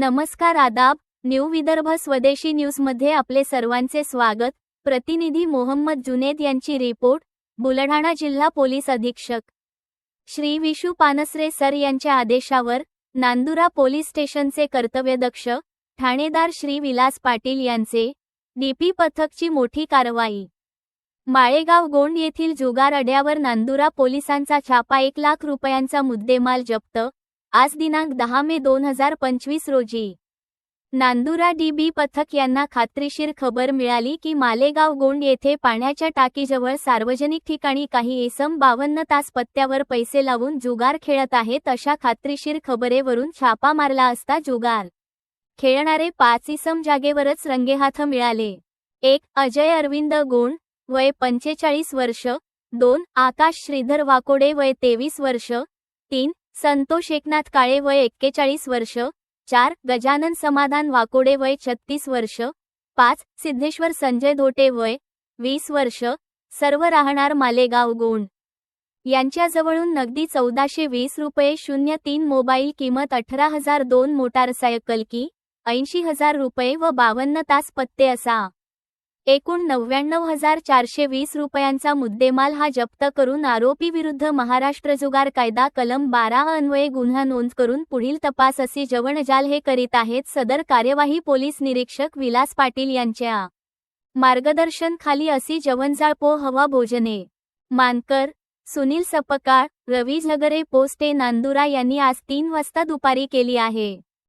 नमस्कार आदाब न्यू विदर्भ स्वदेशी न्यूजमध्ये आपले सर्वांचे स्वागत. प्रतिनिधी मोहम्मद जुनेद यांची रिपोर्ट बुलढाणा जिल्हा पोलीस अधीक्षक. श्री विशू पानसरे सर यांच्या आदेशावर नांदुरा पोलीस स्टेशनचे कर्तव्यदक्ष ठाणेदार श्री विलास पाटील यांचे डीपी पथकची मोठी कारवाई. माळेगाव गोंड येथील जुगार अड्यावर नांदुरा पोलिसांचा छापा एक लाख रुपयांचा मुद्देमाल जप्त आज दिनांक दहा मे दोन हजार पंचवीस रोजी. नांदुरा डी बी पथक यांना खात्रीशीर खबर मिळाली की मालेगाव गोंड येथे पाण्याच्या टाकीजवळ सार्वजनिक ठिकाणी काही इसम बावन्न तास पत्त्यावर पैसे लावून जुगार खेळत आहेत अशा खात्रीशीर खबरेवरून छापा मारला असता जुगार. खेळणारे पाच इसम जागेवरच रंगेहाथ मिळाले. एक अजय अरविंद गोंड वय पंचेचाळीस वर्ष दोन आकाश श्रीधर वाकोडे वय तेवीस वर्ष तीन संतोष एकनाथ काळे वय एक्केचाळीस वर्ष चार गजानन समाधान वाकोडे वय छत्तीस वर्ष पाच सिद्धेश्वर संजय धोटे वय वीस वर्ष सर्व राहणार मालेगाव गोंड. यांच्याजवळून नगदी चौदाशे वीस रुपये शून्य तीन मोबाईल किंमत अठरा हजार दोन मोटारसायकल की ऐंशी हजार रुपये व बावन्न तास पत्ते असा. एकूण नव्याण्णव हजार चारशे वीस रुपयांचा मुद्देमाल हा जप्त करून आरोपीविरुद्ध महाराष्ट्र जुगार कायदा कलम बारा अन्वये गुन्हा नोंद करून पुढील तपास असे जवणजाल हे करीत आहेत सदर कार्यवाही पोलीस निरीक्षक विलास पाटील यांच्या. मार्गदर्शन खाली असी जवनजाळ पो हवा भोजने. मानकर सुनील सपकाळ रवी झगरे पोस्टे नांदुरा यांनी आज तीन वाजता दुपारी केली आहे.